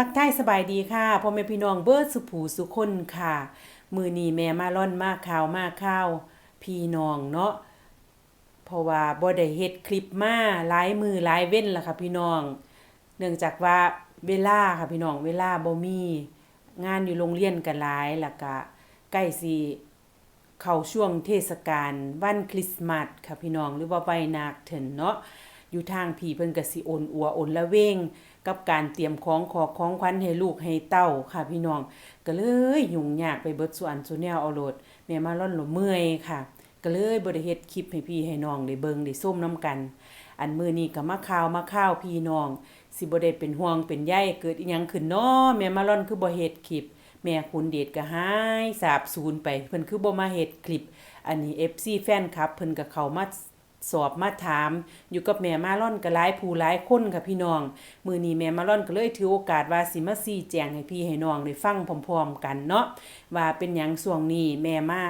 ทักทายสบายดีค่ะพ่อแม่พี่น้องเบิร์ดสุผูสุคนค่ะ มือนีแม่มาล่อนมาข่าวมาข้าว พี่น้องเนาะเพราะว่าบ่ได้เฮ็ดคลิปมาหลายมือหลายเว้นล่ะค่ะพี่น้อง เนื่องจากว่าเวลาค่ะพี่น้องเวลาบ่มีงานอยู่โรงเรียนก็หลายแล้วก็ใกล้สิเข้าช่วงเทศกาลวันคริสต์มาสค่ะพี่น้องหรือว่าใบนาคเถินเนาะอยู่ทางผีเพิ่นก็สิโอนอัวโอนละเวง กับการเตรียมของขอของขวัญให้ลูกให้เต้าค่ะพี่น้อง ก็เลยยุ่งยากไปเบิดส่วนส่วนแนวเอาโลดแม่มาล่อนหลเมื่อยค่ะ ก็เลยบ่ได้เฮ็ดคลิปให้พี่ให้น้องได้เบิงได้ส้มน้ำกัน อันมื้อนี้ก็มาข่าวมาข่าวพี่น้อง สิบ่ได้เป็นห่วงเป็นใยเกิดอีหยังขึ้นเนาะแม่มาล่อนคือบ่เฮ็ดคลิปแม่คุณเดชก็หายสาบสูญไปเพิ่นคือบ่มาเฮ็ดคลิป อันนี้ FC แฟนคลับเพิ่นก็เข้ามา สอบมาถาม อยู่กับแม่มาล่อนก็หลายผู้หลายคนค่ะพี่น้อง มือนี้แม่มาล่อนก็เลยถือโอกาสว่าสิมาซี้แจงให้พี่ให้น้องได้ฟังพร้อมๆกันเนาะว่าเป็นหยังช่วงนี้แม่มา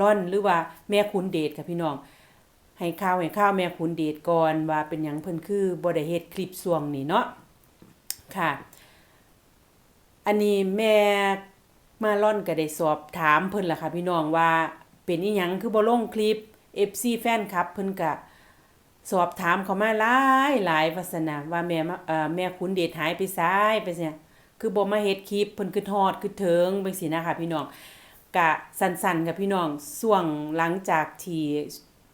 ล่อนหรือว่าแม่คุณเดชค่ะพี่น้องให้ข่าวให้ข่าวแม่คุณเดชก่อนว่าเป็นหยังเพิ่นคือบ่ได้เฮ็ดคลิปช่วงนี้เนาะค่ะ อันนี้แม่มาล่อนก็ได้สอบถามเพิ่นล่ะค่ะพี่น้องว่าเป็นอีหยังคือบ่ลงคลิป FC แฟนคลับเพิ่นก็สอบถามเขามาหลายหลายวาซั่นน่ะว่าแม่แม่คุณเดชหายไปซ้ายไปเนี่ยคือบ่มาเฮ็ดคลิปเพิ่นคือทอดคือเถิงจังซี่นะคะพี่น้องกะสั้นๆกับพี่น้องช่วงหลังจากที่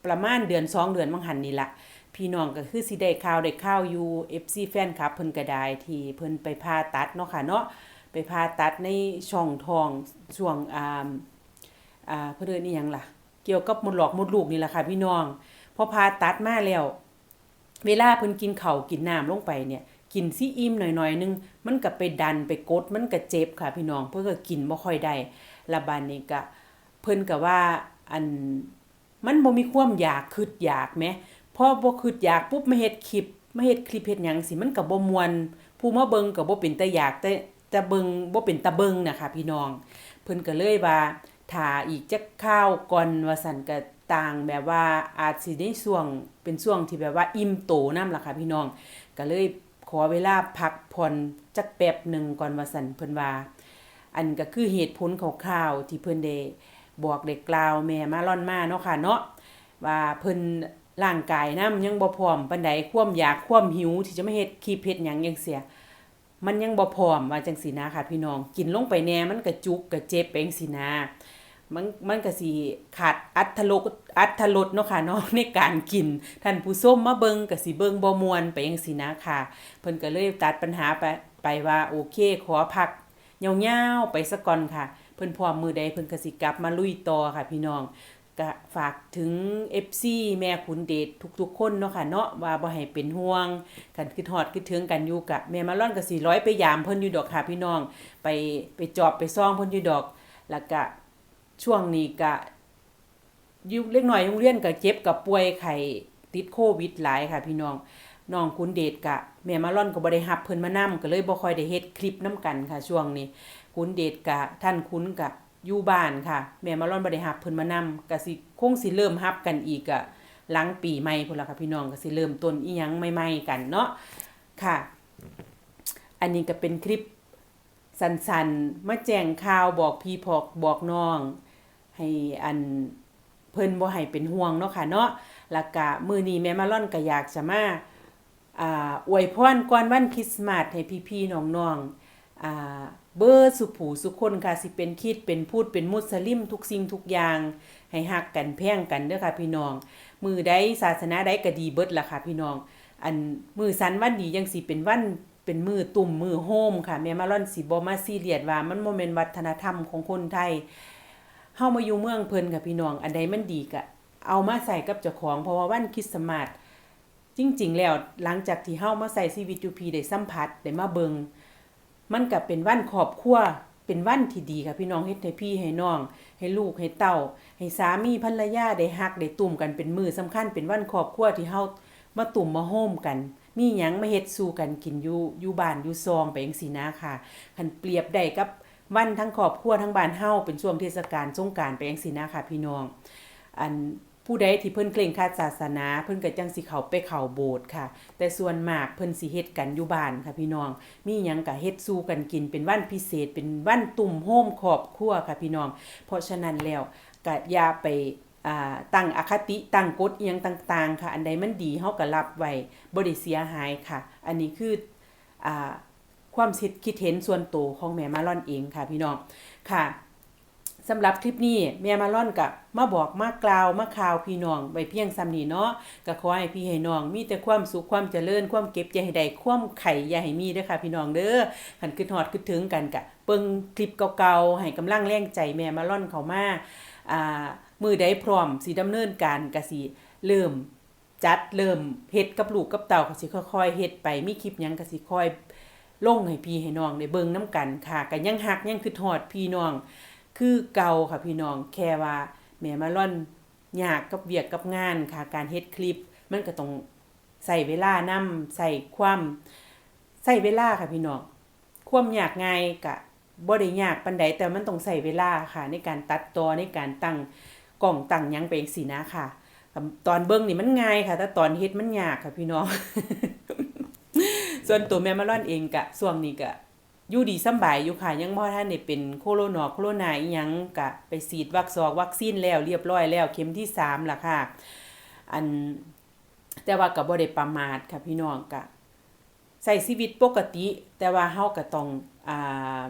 ประมาณเดือนสองเดือนบางหันนี่ละพี่น้องก็คือสิได้ข่าวได้ข่าวอยู่ FC แฟนคลับเพิ่นก็ได้ที่เพิ่นไปผ่าตัดเนาะค่ะเนาะไปผ่าตัดในช่องทองช่วงอ่าอ่าเพิ่นเอิ้นอีหยังล่ะ เกี่ยวกับมดหลอกมดลูกนี่แหละค่ะพี่น้อง พอผ่าตัดมาแล้ว เวลาเพิ่นกินเข้ากินน้ำลงไปเนี่ย กินซิอิ่มหน่อยๆนึง มันก็ไปดันไปกด มันก็เจ็บค่ะพี่น้อง เพิ่นก็กินบ่ค่อยได้ละบานนี้ก็เพิ่นก็ว่าอันมันบ่มีความอยากคิดอยากแหมพอบ่คิดอยากปุ๊บมาเฮ็ดคลิปมาเฮ็ดคลิปเฮ็ดหยังสิมันก็บ่มวนผู้มาเบิงก็บ่เป็นตาอยากแต่แต่เบิงบ่เป็นตาเบิงนะคะพี่น้อง เพิ่นก็เลยว่า ถ้าอีกจักข้าวก่อนว่าซั่นก็ต่างแบบว่าอาจสิในช่วงเป็นช่วงที่แบบว่าอิ่มโตนำล่ะค่ะพี่น้อง ก็เลยขอเวลาพักผ่อนจักแป๊บหนึ่งก่อนว่าซั่นเพิ่นว่า อันก็คือเหตุผลคร่าวๆที่เพิ่นได้บอกได้กกล่าวแม่มาล่อนมาเนาะค่ะเนาะว่าเพิ่นร่างกายนำยังบ่พร้อมปานใดความอยากความหิวที่จะมาเฮ็ดคลิปเฮ็ดหยังจังซี่ มันยังบ่พร้อมว่าจังซี่นะค่ะ พี่น้องกินลงไปแน่มันก็จุกก็เจ็บไปจังซี่นะมันมันก็สิขาดอัตรสอัตรสเนาะค่ะเนาะในการกินท่านผู้ชมมาเบิงก็สิเบิงบ่มวนไปจังซี่นะค่ะเพิ่นก็เลยตัดปัญหาไปไปว่าโอเคขอพักยาวๆไปซะก่อนค่ะ เพิ่นพร้อมมือใดเพิ่นก็สิกลับมาลุยต่อค่ะ พี่น้อง ก็ฝากถึง FC แม่ขุนเดชทุกๆ คนเนาะค่ะเนาะว่าบ่ให้เป็นห่วง กันคิดฮอดคิดถึงกันอยู่กะแม่มาล่อนก็สิร้อยไปยามเพิ่นอยู่ดอกค่ะพี่น้อง ไปไปจอบไปซ่องเพิ่นอยู่ดอก แล้วก็ช่วงนี้ก็อยู่เล็กน้อยโรงเรียนก็เจ็บกับป่วยไข้ติดโควิดหลายค่ะพี่น้องน้องคุณเดชกะแม่มาล่อนก็บ่ได้รับเพิ่นมานํก็เลยบ่ค่อยได้เฮ็ดคลิปนํกันค่ะช่วงนี้คุณเดชกะท่านคุณกะ อยู่บ้านค่ะ แม่มาร่อนบ่ได้รับเพิ่นมานำก็สิคงสิเริ่มรับกันอีกอะหลังปีใหม่พุ่นล่ะค่ะพี่น้องก็สิเริ่มต้นอีหยังใหม่ๆกันเนาะค่ะ อันนี้ก็เป็นคลิปสั้นๆมาแจ้งข่าวบอกพี่พอกบอกน้อง ให้อันเพิ่นบ่ให้เป็นห่วงเนาะค่ะเนาะแล้วก็มื้อนี้แม่มาร่อนก็อยากจะมาอ่าอวยพรก่อนวันคริสต์มาสให้พี่ๆน้องๆอ่า เบอร์สุผูสุคนค่ะสิเป็นคิดเป็นพูดเป็นมุสลิมทุกสิ่งทุกอย่าง ให้ฮักกันแพ่งกันเด้อค่ะพี่น้อง มือใดศาสนาใดก็ดีเบิดล่ะค่ะพี่น้อง อันมือสันวันดียังสิเป็นวันเป็นมือตุ่มมือโฮมค่ะแม่มาร่อนสิบ่มาซีเรียสว่ามันบ่แม่นวัฒนธรรมของคนไทยเฮามาอยู่เมืองเพิ่นค่ะพี่น้อง อันใดมันดีก็เอามาใส่กับเจ้าของเพราะว่าวันคริสต์มาสจริงๆ แล้วหลังจากที่เฮามาใส่ชีวิตอยู่พีได้สัมผัสได้มาเบิง มันก็เป็นวันครอบครัวเป็นวันที่ดีค่ะพี่น้องเฮ็ดให้พี่ให้น้อง ให้ลูกให้เต้า ให้สามีภรรยาได้ฮักได้ตุ่มกันเป็นมือสำคัญเป็นวันครอบครัวที่เฮามาตุ่มมาโฮมกัน มีหยังมาเฮ็ดสู่กันกินอยู่อยู่บ้านอยู่ซองไปจังซี่นะค่ะคันเปรียบได้กับวันทั้งครอบครัวทั้งบ้านเฮาเป็นช่วงเทศกาลสงกรานต์ไปจังซี่นะค่ะพี่น้อง อัน ผู้ใดที่เพิ่นเคร่งครัดศาสนา เพิ่นก็จังสิเข้าไปเข้าโบสถ์ค่ะ แต่ส่วนมากเพิ่นสิเฮ็ดกันอยู่บ้านค่ะพี่น้อง มีหยังก็เฮ็ดสู้กันกินเป็นวันพิเศษ เป็นวันตุ่มโฮมครอบครัวค่ะพี่น้อง เพราะฉะนั้นแล้วก็อย่าไปตั้งอคติตั้งกฎอียังต่างๆ ค่ะ อันใดมันดีเฮาก็รับไว้บ่ได้เสียหายค่ะ อันนี้คืออ่าความคิดคิดเห็นส่วนตัวของแม่มาร่อนเองค่ะพี่น้องค่ะ สำหรับคลิปนี้แม่มาล่อนกับมาบอกมากล่าวมาข่าวพี่น้องไว้เพียงซ้ำนี้เนาะก็ขอให้พี่ให้น้องมีแต่ความสุขความเจริญความเก็บใจให้ได้ความไข่อย่าให้มีเด้อค่ะ พี่น้องเด้อคันคิดฮอดคิดถึงกันกะเบิ่งคลิปเก่าๆให้กำลังแรงใจแม่มาล่อนเขามาอ่ามือใดพร้อมสิดำเนินการก็สิเริ่มจัดเริ่มเฮ็ดกับลูกกับเต่าก็สิค่อยๆเฮ็ดไปมีคลิปหยังก็สิค่อยลงให้พี่ให้น้องได้เบิ่งนํกันค่ะก็ยังฮักยังคิดฮอดพี่น้อง คือเก่าค่ะพี่น้องแค่ว่าแม่มาล่อนยากกับเวียกกับงานค่ะการเฮ็ดคลิป มันก็ต้องใส่เวลานํใส่ความใส่เวลาค่ะพี่น้องความยากง่ายกะบ่ได้ยากปานใดแต่มันต้องใส่เวลาค่ะ ในการตัดต่อในการตั้งกล้องตั้งยังไปจังซี่นะค่ะ ตอนเบิ่งนี่มันง่ายค่ะ แต่ตอนเฮ็ดมันยากค่ะพี่น้อง ส่วนตัวแม่มาล่อนเองกะช่วงนี้กะ อยู่ดีสบายอยู่ค่ะ ยังบ่ทันได้เป็นโคโรนาโคโรนาอีหยังกะไปฉีดวัคซอกวัคซีนแล้วเรียบร้อยแล้วเข็มที่3ล่ะค่ะ อันแต่ว่าก็บ่ได้ประมาทค่ะพี่น้องกะใช้ชีวิตปกติ แต่ว่าเฮาก็ต้องอ่า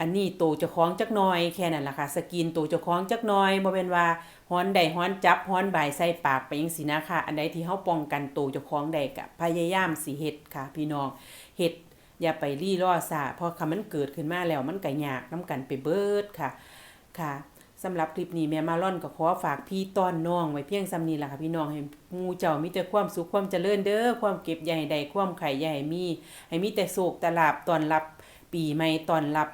อันนี้โตเจ้าของจักหน่อยแค่นั้นล่ะค่ะสกินโตเจ้าของจักหน่อยบ่แม่นว่าฮ้อนใดฮ้อนจับฮ้อนบ่ายใส่ปากไปจังซี่นะคะอันใดที่เฮาป้องกันโตเจ้าของได้ก็พยายามสิเฮ็ดค่ะ พี่น้องเฮ็ด อย่าไปรีล่อซาเพราะคำมันเกิดขึ้นมาแล้วมันก็ยากน้ำกันไปเบิดค่ะ ค่ะสำหรับคลิปนี้แม่มาล่อนก็ขอฝากพี่ต้อนน้องไว้เพียงซ้ำนี้ล่ะค่ะพี่น้องให้หมูเจ้ามีแต่ความสุขความเจริญเด้อความเก็บใหญ่ใดความไข่ใหญ่มี ให้มีแต่โศกตลาบตอนรับ ปีใหม่ตอนรับ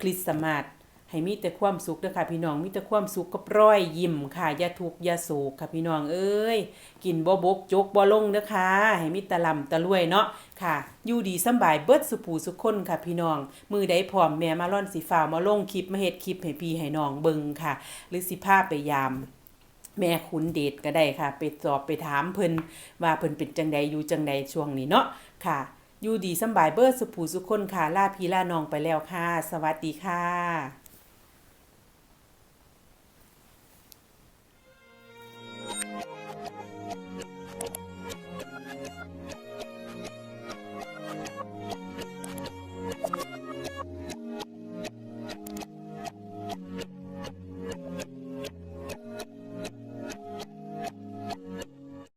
คริสต์มาส ให้มีแต่ความสุขเด้อค่ะพี่น้องมีแต่ความสุขกับร้อยยิ้มค่ะอย่าทุกข์อย่าโศกค่ะพี่น้องเอ้ยกินบ่บกจกบ่ลงเด้อค่ะให้มีแตะลำตะรวยเนาะค่ะอยู่ดีสบายเบิดสุผูสุขคนค่ะพี่น้อง มือใดพร้อมแม่มาล่อนสิฟ้ามาลงคลิปมาเฮ็ดคลิปให้พี่ให้น้องเบิ่งค่ะ หรือสิพาไปยามแม่คุณเดชก็ได้ค่ะไปสอบไปถามเพิ่นว่าเพิ่นเป็นจังใดอยู่จังใดช่วงนี้เนาะค่ะอยู่ดีสบายเบิดสุผูสุขคนค่ะลาพี่ลาน้องไปแล้วค่ะ สวัสดีค่ะ